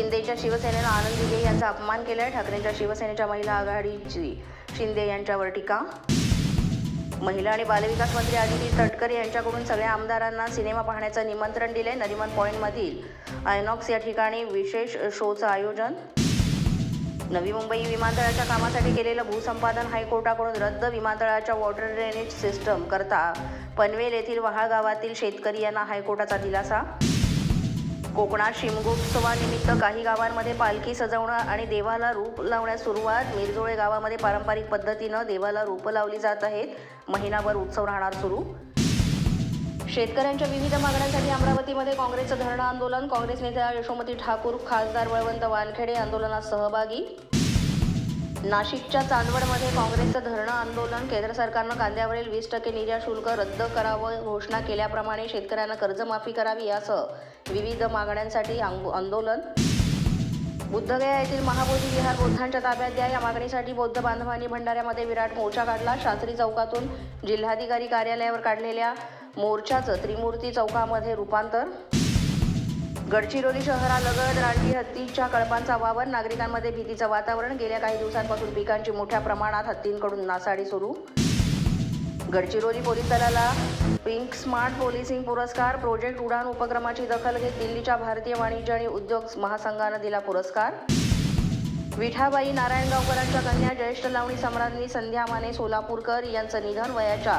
शिंदेच्या शिवसेनेनं आनंद दिघे यांचा अपमान केलाय. ठाकरेंच्या शिवसेनेच्या महिला आघाडीची शिंदे यांच्यावर टीका? महिला आणि बालविकास मंत्री आदिती तटकरे यांच्याकडून सगळ्या आमदारांना सिनेमा पाहण्याचं निमंत्रण दिले नरिमन पॉईंटमधील आयनॉक्स या ठिकाणी विशेष शोचं आयोजन? नवी मुंबई विमानतळाच्या कामासाठी केलेलं भूसंपादन हायकोर्टाकडून रद्द विमानतळाच्या वॉटर ड्रेनेज सिस्टम करता पनवेल येथील वहाळ गावातील शेतकरी यांना हायकोर्टाचा दिलासा? कोकणात शिमगोत्सवानिमित्त काही गावांमध्ये पालखी सजवणं आणि देवाला रूप लावण्यास सुरुवात. मिरजोळे गावामध्ये पारंपरिक पद्धतीनं देवाला रूपं लावली जात आहेत. महिनाभर उत्सव राहणार सुरू. शेतकऱ्यांच्या विविध मागण्यांसाठी अमरावतीमध्ये काँग्रेसचं धरणं आंदोलन. काँग्रेस नेत्या यशोमती ठाकूर खासदार बळवंत वानखेडे आंदोलनात सहभागी. नाशिकच्या चांदवडमध्ये काँग्रेसचं धरणं आंदोलन केंद्र सरकारनं कांद्यावरील वीस टक्के निर्यात शुल्क रद्द करावं घोषणा केल्याप्रमाणे शेतकऱ्यांना कर्जमाफी करावी यासह विविध मागण्यांसाठी आंदोलन. बुद्धगया येथील महाबोधी विहार बौद्धांच्या ताब्यात द्या. या मागणीसाठी बौद्ध बांधवांनी भंडाऱ्यामध्ये विराट मोर्चा काढला. शास्त्री चौकातून जिल्हाधिकारी कार्यालयावर काढलेल्या मोर्चाचं त्रिमूर्ती चौकामध्ये रूपांतर गडचिरोली शहरालगत रानटी हत्तीच्या कळपांचा वावर नागरिकांमध्ये भीतीचं वातावरण गेल्या काही दिवसांपासून पिकांची मोठ्या प्रमाणात हत्तींकडून नासाडी सुरू. गडचिरोली पोलीस दलाला पिंक स्मार्ट पोलिसिंग पुरस्कार प्रोजेक्ट उडान उपक्रमाची दखल घेत दिल्लीच्या भारतीय वाणिज्य आणि उद्योग महासंघानं दिला पुरस्कार. विठाबाई नारायणगावकरांच्या कन्या ज्येष्ठ लावणी सम्राज्ञी संध्या माने सोलापूरकर यांचं निधन वयाच्या